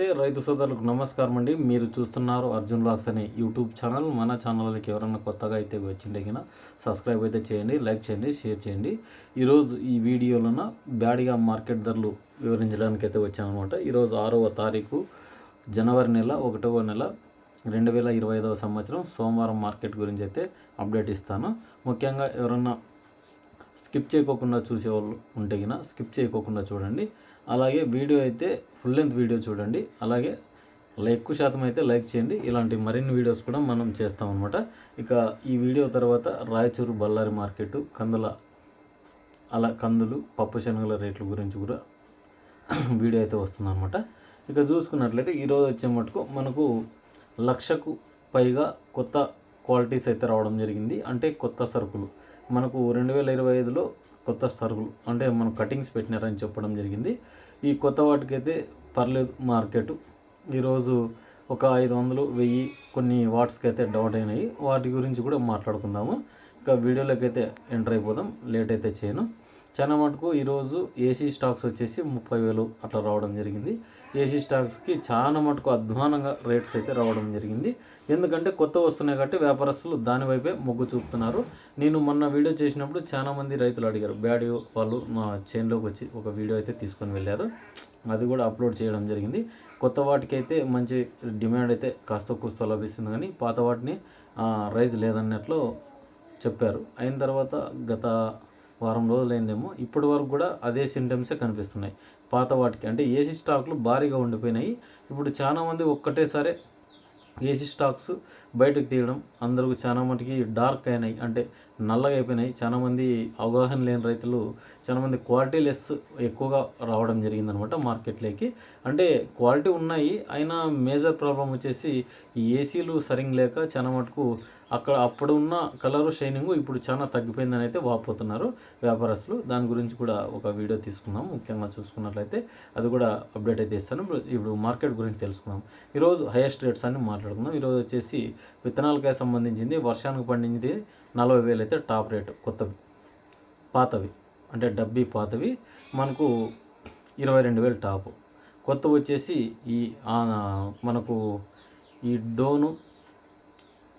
నమస్తే రైతు సోదరులకు నమస్కారం అండి. మీరు చూస్తున్నారు అర్జున్ బ్లాగ్స్ అనే యూట్యూబ్ ఛానల్. మన ఛానల్కి ఎవరైనా కొత్తగా అయితే వచ్చిండే సబ్స్క్రైబ్ అయితే చేయండి లైక్ చేయండి షేర్ చేయండి. ఈరోజు ఈ వీడియోలోన బ్యాడ్గా మార్కెట్ ధరలు వివరించడానికి అయితే వచ్చానమాట ఈరోజు ఆరవ తారీఖు జనవరి నెల ఒకటవ నెల రెండు వేల ఇరవై ఐదవ సంవత్సరం. సోమవారం మార్కెట్ గురించి అయితే అప్డేట్ ఇస్తాను. ముఖ్యంగా ఎవరన్నా స్కిప్ చేయకోకుండా చూసేవాళ్ళు ఉంటే గిన స్కిప్ చేయకోకుండా చూడండి. అలాగే వీడియో అయితే ఫుల్ లెంత్ వీడియో చూడండి. అలాగే లై- ఎక్కువ శాతం అయితే లైక్ చేయండి. ఇలాంటి మరిన్ని వీడియోస్ కూడా మనం చేస్తాం అనమాట ఇక ఈ వీడియో తర్వాత రాయచూరు బళ్ళారి మార్కెట్ కందుల అలా కందులు పప్పు శనగల రేట్ల గురించి కూడా వీడియో అయితే వస్తుందన్నమాట. ఇక చూసుకున్నట్లయితే ఈరోజు వచ్చే మటుకు మనకు లక్షకు పైగా కొత్త క్వాలిటీస్ అయితే రావడం జరిగింది. అంటే కొత్త సరుకులు. మనకు రెండు వేల ఇరవై ఐదులో కొత్త సరుకులు అంటే మనం కటింగ్స్ పెట్టినారని చెప్పడం జరిగింది. ఈ కొత్త వాటికైతే పర్లేదు మార్కెట్. ఈరోజు ఒక ఐదు వందలు వెయ్యి కొన్ని వాట్స్కి అయితే డౌట్ అయినాయి. వాటి గురించి కూడా మాట్లాడుకుందాము. ఇంకా వీడియోలోకి అయితే ఎంటర్ అయిపోదాం. లేట్ అయితే చేయను. చాలా మటుకు ఈరోజు ఏసీ స్టాక్స్ వచ్చేసి ముప్పై వేలు అట్లా రావడం జరిగింది. ఏసీ స్టాక్స్కి చాలా మటుకు అధ్వానంగా రేట్స్ అయితే రావడం జరిగింది. ఎందుకంటే కొత్త వస్తున్నాయి కాబట్టి వ్యాపారస్తులు దాని వైపే మొగ్గు చూపుతున్నారు. నేను మొన్న వీడియో చేసినప్పుడు చాలా మంది రైతులు అడిగారు బ్యాడ్ వాళ్ళు మా చేన్లోకి వచ్చి ఒక వీడియో అయితే తీసుకొని వెళ్ళారు. అది కూడా అప్లోడ్ చేయడం జరిగింది. కొత్త వాటికైతే మంచి డిమాండ్ అయితే కాస్త కూస్త లభిస్తుంది కానీ పాత వాటిని రైజ్ లేదన్నట్లు చెప్పారు. అయిన తర్వాత గత వారం రోజులైందేమో ఇప్పటి వరకు కూడా అదే సింటమ్సే కనిపిస్తున్నాయి. పాత వాటికి. అంటే ఏసీ స్టాక్లు భారీగా ఉండిపోయినాయి. ఇప్పుడు చాలామంది ఒక్కటేసారి ఏసీ స్టాక్స్ బయటకు తీయడం అందరికి చాలా మటుకి డార్క్ అయినాయి. అంటే నల్లగా అయిపోయినాయి. చాలామంది అవగాహన లేని రైతులు చాలామంది క్వాలిటీ లెస్ ఎక్కువగా రావడం జరిగిందనమాట మార్కెట్లోకి. అంటే క్వాలిటీ ఉన్నాయి అయినా మేజర్ ప్రాబ్లం వచ్చేసి ఈ ఏసీలు సరింగ్ లేక చాలా మటుకు అక్కడ అప్పుడు ఉన్న కలరు షైనింగ్ ఇప్పుడు చాలా తగ్గిపోయిందని అయితే వాపోతున్నారు వ్యాపారస్తులు. దాని గురించి కూడా ఒక వీడియో తీసుకుందాం. ముఖ్యంగా చూసుకున్నట్లయితే అది కూడా అప్డేట్ అయితే ఇస్తాను. ఇప్పుడు- ఇప్పుడు మార్కెట్ గురించి తెలుసుకుందాం. ఈరోజు హైయెస్ట్ రేట్స్ అని మాట్లాడుకుందాం. ఈరోజు వచ్చేసి విత్తనాలకాయ సంబంధించింది. వర్షానికి పండించింది నలభై వేలు అయితే టాప్ రేటు కొత్తవి. పాతవి. అంటే డబ్బీ పాతవి. మనకు ఇరవై రెండు వేలు టాప్. కొత్త వచ్చేసి ఈ మనకు ఈ డోను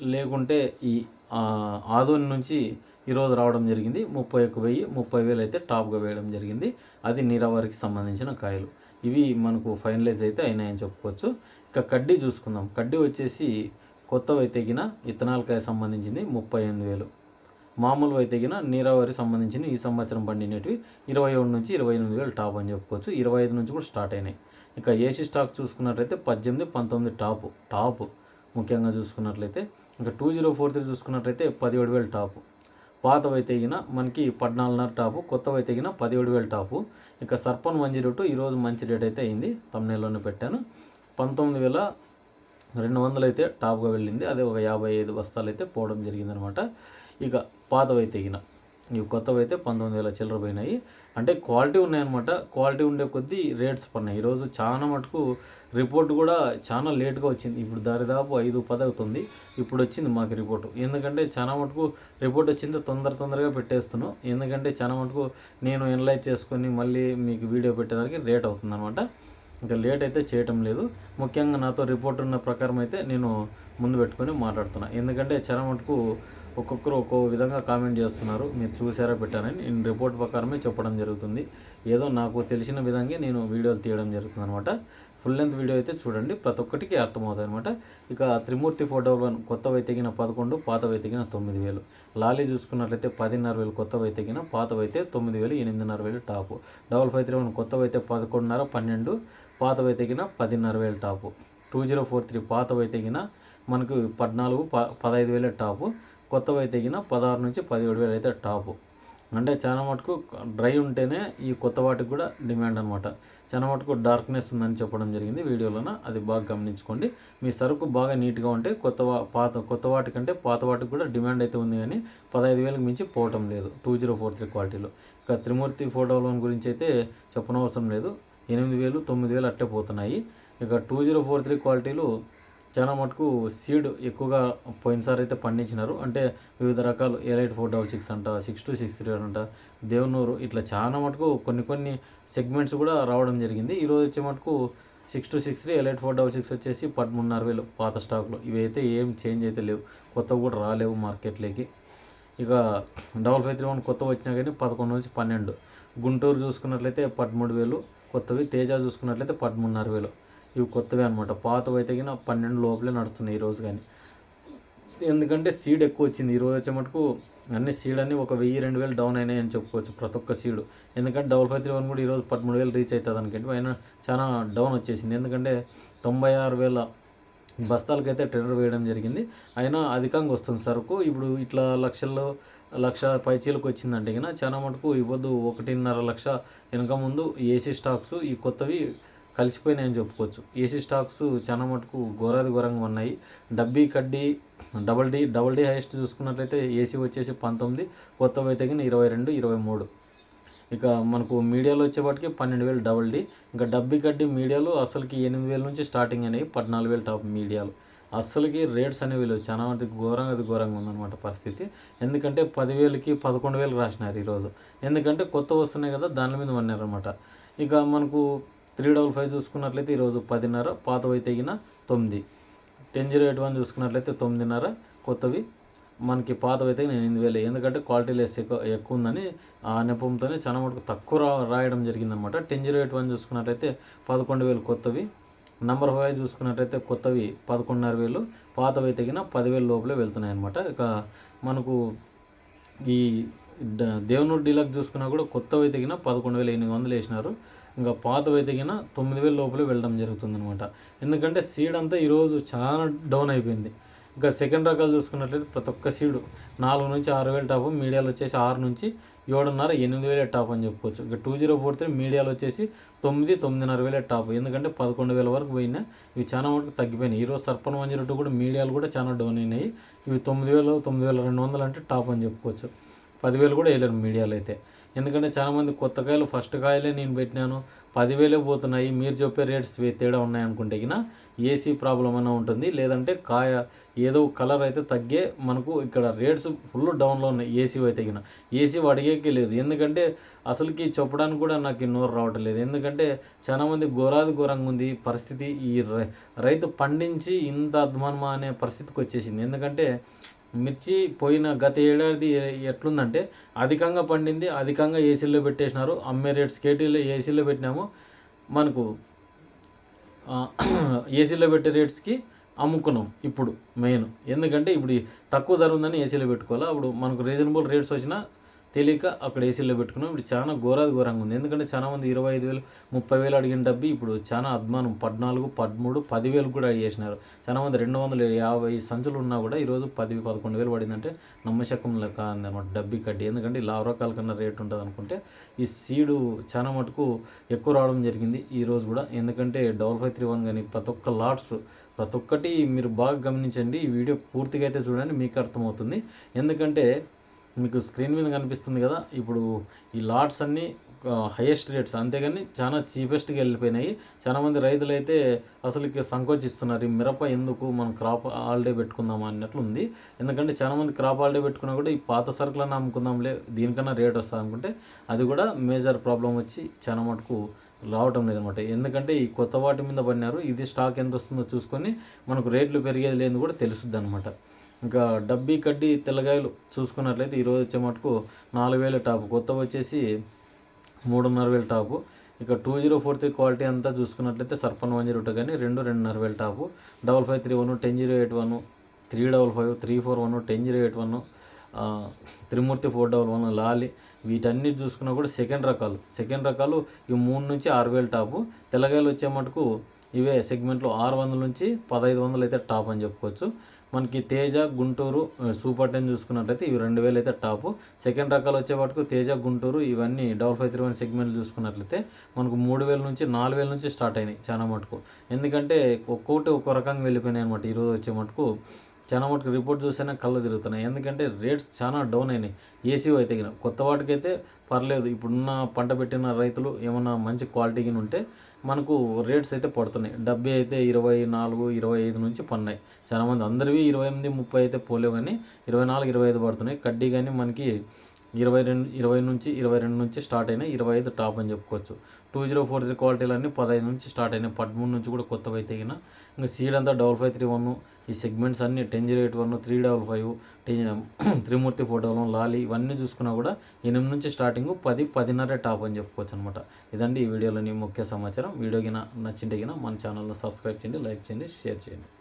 లేకుంటే ఈ ఆ, ఆదోని నుంచి ఈరోజు రావడం జరిగింది. ముప్పై ఒక్క వెయ్యి ముప్పై వేలు అయితే టాప్గా వేయడం జరిగింది. అది నీరావరికి సంబంధించిన కాయలు. ఇవి మనకు ఫైనలైజ్ అయితే అయినాయని చెప్పుకోవచ్చు. ఇక కడ్డీ చూసుకుందాం. కడ్డీ వచ్చేసి కొత్తవి అయితే గిన ఇత్తనాలకాయ సంబంధించింది ముప్పై ఎనిమిది వేలు. మామూలు అయితే నీరావరి సంబంధించిన ఈ సంవత్సరం పండినవి ఇరవై ఒకటి నుంచి ఇరవై ఎనిమిది వేలు టాప్ అని చెప్పుకోవచ్చు. ఇరవై ఐదు నుంచి కూడా స్టార్ట్ అయినాయి. ఇక ఏసీ స్టాక్ చూసుకున్నట్లయితే పద్దెనిమిది పంతొమ్మిది టాప్ టాప్ ముఖ్యంగా చూసుకున్నట్లయితే ఇంకా టూ జీరో ఫోర్ త్రీ చూసుకున్నట్లయితే పదిహేడు వేలు టాపు పాతవి తెగిన మనకి పద్నాలుగున్నర టాపు కొత్తవి తెగిన పదిహేడు వేలు టాపు ఇక సర్పన్ వన్ జీరో టూ ఈరోజు మంచి రేట్ అయితే అయింది. తమ్నేలోనే పెట్టాను. పంతొమ్మిది వేల రెండు వందలు అయితే టాప్గా వెళ్ళింది. అదే ఒక యాభై ఐదు బస్తాలు అయితే పోవడం జరిగిందనమాట. ఇక పాతవి తెగిన ఇవి కొత్తవి అయితే పంతొమ్మిది వేల చిల్లర పోయినాయి. అంటే క్వాలిటీ ఉన్నాయన్నమాట. క్వాలిటీ ఉండే కొద్దీ రేట్స్ పడినాయి. ఈరోజు చాలా మటుకు రిపోర్ట్ కూడా చాలా లేట్గా వచ్చింది. ఇప్పుడు దాదాపు ఐదు పది అవుతుంది. ఇప్పుడు వచ్చింది మాకు రిపోర్ట్. ఎందుకంటే చాలా మటుకు రిపోర్ట్ వచ్చింది తొందర తొందరగా పెట్టేస్తున్నాం. ఎందుకంటే చాలా మటుకు నేను ఎనలైజ్ చేసుకొని మళ్ళీ మీకు వీడియో పెట్టేదానికి లేట్ అవుతుంది అనమాట ఇంకా లేట్ అయితే చేయటం లేదు. ముఖ్యంగా నాతో రిపోర్ట్ ఉన్న ప్రకారం అయితే నేను ముందు పెట్టుకొని మాట్లాడుతున్నా. ఎందుకంటే చాలా మటుకు ఒక్కొక్కరు ఒక్కో విధంగా కామెంట్ చేస్తున్నారు. మీరు చూసారా పెట్టారని నేను రిపోర్ట్ ప్రకారమే చెప్పడం జరుగుతుంది. ఏదో నాకు తెలిసిన విధంగా నేను వీడియోలు తీయడం జరుగుతుంది అనమాట ఫుల్ లెంత్ వీడియో అయితే చూడండి ప్రతి ఒక్కటికి అర్థమవుతుంది అనమాట ఇక త్రిమూర్తి ఫోటో వన్ కొత్తవి తెగిన పదకొండు పాతవి తెగిన తొమ్మిది వేలు. లాలీ చూసుకున్నట్లయితే పదిన్నర వేలు కొత్తవి తెగిన పాతవి అయితే తొమ్మిది వేలు ఎనిమిదిన్నర వేలు top. Double five three one కొత్తవి అయితే పదకొండున్నర పన్నెండు పాతవి తెగిన పదిన్నర వేలు top. Two zero four three పాతవి తెగిన మనకు పద్నాలుగు ప పదహైదు వేల టాపు. కొత్తవి అయితే తెగిన పదహారు నుంచి పదిహేడు వేలు అయితే టాపు. అంటే చాలా మటుకు డ్రై ఉంటేనే ఈ కొత్త వాటికి కూడా డిమాండ్ అనమాట చాలా మటుకు డార్క్నెస్ ఉందని చెప్పడం జరిగింది వీడియోలోన. అది బాగా గమనించుకోండి. మీ సరుకు బాగా నీట్గా ఉంటే కొత్త పాత కొత్త వాటికంటే పాత వాటికి కూడా డిమాండ్ అయితే ఉంది కానీ పదహైదు వేలకు మించి పోవటం లేదు. టూ జీరో ఫోర్ త్రీ క్వాలిటీలో. ఇక త్రిమూర్తి ఫోటో లోన్ గురించి అయితే చెప్పనవసరం లేదు. ఎనిమిది వేలు తొమ్మిది వేలు అట్టే పోతున్నాయి. ఇక టూ జీరో ఫోర్ త్రీ క్వాలిటీలు చాలా మటుకు సీడ్ ఎక్కువగా పోయినసారి అయితే పండించినారు. అంటే వివిధ రకాలు ఎలైట్ ఫోర్ డబల్ సిక్స్ అంట సిక్స్ టూ సిక్స్ త్రీ అంట దేవనూరు ఇట్లా చాలా మటుకు కొన్ని కొన్ని సెగ్మెంట్స్ కూడా రావడం జరిగింది. ఈరోజు వచ్చే మటుకు six two six three elite four double six వచ్చేసి పదమూడున్నర వేలు పాత స్టాక్లో. ఇవైతే ఏం చేంజ్ అయితే లేవు. కొత్తవి కూడా రాలేవు మార్కెట్లోకి. ఇక డబల్ ఫైవ్ త్రీ వన్ కొత్త వచ్చినా కానీ పదకొండు నుంచి పన్నెండు. గుంటూరు చూసుకున్నట్లయితే పదమూడు వేలు. కొత్తవి తేజ చూసుకున్నట్లయితే పదమూడున్నర వేలు. ఇవి కొత్తవి అనమాట పాతవి అయితే కానీ పన్నెండు లోపలే నడుస్తున్నాయి ఈరోజు కానీ ఎందుకంటే సీడ్ ఎక్కువ వచ్చింది. ఈరోజు వచ్చే మటుకు అన్ని సీడ్ అన్ని ఒక వెయ్యి రెండు వేలు డౌన్ అయినాయి అని చెప్పుకోవచ్చు ప్రతి ఒక్క సీడు ఎందుకంటే డబల్ ఫైవ్ త్రీ వన్ కూడా ఈరోజు పదమూడు వేలు రీచ్ అవుతుంది అనుకంటే అయినా చాలా డౌన్ వచ్చేసింది. ఎందుకంటే తొంభై ఆరు వేల బస్తాలకైతే టెండర్ వేయడం జరిగింది. అయినా అధికంగా వస్తుంది సరుకు. ఇప్పుడు ఇట్లా లక్షల్లో లక్ష పైచీలకు వచ్చిందంటే కన్నా చాలా మటుకు ఇవ్వద్దు. ఒకటిన్నర లక్ష వెనక ముందు ఏసీ స్టాక్స్ ఈ కొత్తవి కలిసిపోయినాయని చెప్పుకోవచ్చు. ఏసీ స్టాక్స్ చాలా మటుకు ఘోరాది ఘోరంగా ఉన్నాయి. డబ్బీ కడ్డీ double D double D highest చూసుకున్నట్లయితే ఏసీ వచ్చేసి పంతొమ్మిది కొత్తవి అయితే ఇరవై రెండు ఇరవై మూడు. ఇక మనకు మీడియాలో వచ్చేపాటికి పన్నెండు వేలు డబల్ డి. ఇంకా డబ్బీ కడ్డీ మీడియాలో అసలుకి ఎనిమిది వేల నుంచి స్టార్టింగ్ అనేవి పద్నాలుగు వేలు టాప్ మీడియాలు. అస్సలకి రేట్స్ అనేవి లేవు. చాలా మంది ఘోరంగా అది ఘోరంగా ఉందన్నమాట పరిస్థితి. ఎందుకంటే పదివేలకి పదకొండు వేలు రాసినారు ఈరోజు. ఎందుకంటే కొత్త వస్తున్నాయి కదా దాని మీద అనమాట ఇక మనకు త్రీ డబల్ ఫైవ్ చూసుకున్నట్లయితే ఈరోజు పదిన్నర పాతవి తెగిన తొమ్మిది. టెన్ జీరో ఎయిట్ వన్ చూసుకున్నట్లయితే తొమ్మిదిన్నర కొత్తవి. మనకి పాతవి అయితే నేను ఎనిమిది వేలు. ఎందుకంటే క్వాలిటీ లెస్ ఎక్కువ ఎక్కువ ఉందని ఆ నెపంతోనే చాలా మటుకు తక్కువ రా రాయడం జరిగిందనమాట. టెన్ జీరో ఎయిట్ వన్ చూసుకున్నట్లయితే పదకొండు వేలు కొత్తవి. నంబర్ ఫైవ్ చూసుకున్నట్లయితే కొత్తవి పదకొండున్నర వేలు. పాతవి తగిన పదివేల లోపలే వెళ్తున్నాయి అనమాట ఇక మనకు ఈ డ- దేవునూరు చూసుకున్నా కూడా కొత్తవి తగిన పదకొండు వేల ఎనిమిది వందలు వేసినారు. ఇంకా పాతవి తగిన తొమ్మిది వేల లోపలే వెళ్ళడం జరుగుతుంది అనమాట ఎందుకంటే సీడ్ అంతా ఈరోజు చాలా డౌన్ అయిపోయింది. ఇంకా సెకండ్ రకాలు చూసుకున్నట్లయితే ప్రతి ఒక్క సీడు నాలుగు నుంచి ఆరు వేల టాప్ మీడియాలో వచ్చేసి ఆరు నుంచి ఏడున్నర ఎనిమిది వేల టాప్ అని చెప్పుకోవచ్చు. ఇక టూ జీరో ఫోర్ త్రీ మీడియాలో వచ్చేసి తొమ్మిది తొమ్మిదిన్నర వేల టాప్. ఎందుకంటే పదకొండు వేల వరకు పోయినా ఇవి చాలా వరకు తగ్గిపోయినాయి. ఈరోజు సర్పన్ వన్ జీరో టూ కూడా మీడియాలు కూడా చాలా డౌన్ అయినాయి. ఇవి తొమ్మిది వేలు తొమ్మిది వేల రెండు వందలు అంటే టాప్ అని చెప్పుకోవచ్చు. పదివేలు కూడా వేయలేరు మీడియాలో అయితే. ఎందుకంటే చాలామంది కొత్త కాయలు ఫస్ట్ కాయలే నేను పెట్టినాను. పదివేలే పోతున్నాయి. మీరు చెప్పే రేట్స్ తేడా ఉన్నాయనుకుంటే ఏసీ ప్రాబ్లం అయినా ఉంటుంది. లేదంటే కాయ ఏదో కలర్ అయితే తగ్గే మనకు ఇక్కడ రేట్స్ ఫుల్ డౌన్లో ఉన్నాయి. ఏసీ అయితే గిన. ఏసీ అడిగేకే లేదు. ఎందుకంటే అసలుకి చెప్పడానికి కూడా నాకు నోరు రావటం లేదు. ఎందుకంటే చాలామంది ఘోరాది ఘోరంగా ఉంది. పరిస్థితి ఈ రై- రైతు పండించి ఇంత అధ్వానమా అనే పరిస్థితికి వచ్చేసింది. ఎందుకంటే మిర్చి పోయిన గత ఏడాది ఎట్లుందంటే అధికంగా పండింది అధికంగా ఏసీలో పెట్టేసినారు. అమ్మే రేట్స్ కేటీలో ఏసీలో పెట్టినాము. మనకు ఏసీలో పెట్టే రేట్స్కి అమ్ముకున్నాం ఇప్పుడు మెయిన్. ఎందుకంటే ఇప్పుడు తక్కువ ధర ఉందని ఏసీలో పెట్టుకోవాలి? అప్పుడు మనకు రీజనబుల్ రేట్స్ వచ్చినా తెలియక అక్కడ ఏసీలో పెట్టుకున్నాం. ఇప్పుడు చాలా ఘోరాది ఘోరంగా ఉంది. ఎందుకంటే చాలా మంది ఇరవై ఐదు వేలు ముప్పై వేలు అడిగిన డబ్బి ఇప్పుడు చాలా అద్మానం. పద్నాలుగు పదమూడు పదివేలు కూడా చేసినారు. చాలా మంది రెండు వందల యాభై సంచులు ఉన్నా కూడా ఈరోజు పది పదకొండు వేలు పడిందంటే నమ్మశకం లెక్క అందనమాట డబ్బి కట్టి. ఎందుకంటే ఇలా అవరకాల కన్నా రేటు ఉంటుంది అనుకుంటే ఈ సీడు చాలా మటుకు ఎక్కువ రావడం జరిగింది ఈరోజు కూడా. ఎందుకంటే డబల్ ఫైవ్ త్రీ వన్ కానీ ప్రతి ఒక్క లాట్స్ ప్రతి ఒక్కటి మీరు బాగా గమనించండి. ఈ వీడియో పూర్తిగా అయితే చూడండి మీకు అర్థమవుతుంది. ఎందుకంటే మీకు స్క్రీన్ మీద కనిపిస్తుంది కదా ఇప్పుడు ఈ లాట్స్ అన్నీ హైయెస్ట్ రేట్స్ అంతేగాని చాలా చీపెస్ట్గా వెళ్ళిపోయినాయి. చాలా మంది రైతులు అయితే అసలుకి సంకోచిస్తున్నారు. ఈ మిరప ఎందుకు మనం క్రాప్ హాలిడే పెట్టుకుందామా అన్నట్లు ఉంది. ఎందుకంటే చాలా మంది క్రాప్ హాలిడే పెట్టుకున్నా కూడా ఈ పాత సరుకులను అమ్ముకుందాంలే దీనికన్నా రేట్ వస్తుంది అనుకుంటే అది కూడా మేజర్ ప్రాబ్లం వచ్చి చాలా మటుకు రావటం లేదనమాట. ఎందుకంటే ఈ కొత్త వాటి మీద పడినారు. ఇది స్టాక్ ఎంత వస్తుందో చూసుకొని మనకు రేట్లు పెరిగేది లేదు కూడా తెలుస్తుంది అనమాట. ఇంకా డబ్బీ కడ్డీ తెల్లగాయలు చూసుకున్నట్లయితే ఈరోజు వచ్చే మటుకు నాలుగు వేల టాపు. కొత్త వచ్చేసి మూడున్నర వేల టాపు. ఇక two zero four three quality అంతా చూసుకున్నట్లయితే సర్పన్ వన్ జీరో టూ కానీ రెండు రెండున్నర వేల top. Double five three one ten zero eight one three double five three four one ten zero eight one త్రిమూర్తి ఫోర్ డబల్ వన్ లాలి. వీటన్నిటి చూసుకున్నా కూడా సెకండ్ రకాలు. సెకండ్ రకాలు ఈ మూడు నుంచి ఆరు వేల టాపు. తెల్లగాయలు వచ్చే మటుకు ఇవే సెగ్మెంట్లో ఆరు వందల నుంచి పదహైదు వందలు అయితే టాప్ అని చెప్పుకోవచ్చు. మనకి తేజ గుంటూరు సూపర్ టెన్ చూసుకున్నట్లయితే ఇవి రెండు వేలు అయితే టాపు. సెకండ్ రకాలు వచ్చేవాటికి తేజ గుంటూరు ఇవన్నీ double five three one segment చూసుకున్నట్లయితే మనకు మూడు వేల నుంచి నాలుగు వేల నుంచి స్టార్ట్ అయినాయి చాలా మటుకు. ఎందుకంటే ఒక్కొక్కటి ఒక్కో రకంగా వెళ్ళిపోయినాయి అనమాట ఈరోజు వచ్చే మటుకు. చాలా మటుకు రిపోర్ట్ చూస్తేనే కళ్ళు తిరుగుతున్నాయి. ఎందుకంటే రేట్స్ చాలా డౌన్ అయినాయి. ఏసీ అయితే కొత్త వాటికైతే పర్లేదు ఇప్పుడున్న పంట పెట్టిన రైతులు ఏమన్నా మంచి క్వాలిటీగా ఉంటే మనకు రేట్స్ అయితే పడుతున్నాయి. డబ్బీ అయితే ఇరవై నాలుగు ఇరవై ఐదు నుంచి పడినాయి చాలామంది అందరివి ఇరవై ఎనిమిది ముప్పై అయితే పోలేవు కానీ ఇరవై నాలుగు ఇరవై ఐదు పడుతున్నాయి. కడ్డీ కానీ మనకి ఇరవై రెండు ఇరవై నుంచి ఇరవై రెండు నుంచి స్టార్ట్ అయినా ఇరవై ఐదు టాప్ అని చెప్పుకోవచ్చు. టూ జీరో ఫోర్ త్రీ క్వాలిటీలు అన్నీ పదహైదు నుంచి స్టార్ట్ అయినాయి. పదమూడు నుంచి కూడా కొత్తవి అయితే ఇంకా సీడ్ అంతా డబల్ ఫైవ్ త్రీ వన్ ఈ సెగ్మెంట్స్ అన్ని ten zero eight one three double five త్రిమూర్తి ఫోటోలు లాలి ఇవన్నీ చూసుకున్నా కూడా ఎనిమిది నుంచి స్టార్టింగ్ పది పదిన్నర టాప్ అని చెప్పుకోవచ్చు అనమాట ఇదండి ఈ వీడియోలోని ముఖ్య సమాచారం. వీడియో గిన నచ్చింటే గిన మన ఛానల్ను సబ్స్క్రైబ్ చేయండి లైక్ చేయండి షేర్ చేయండి.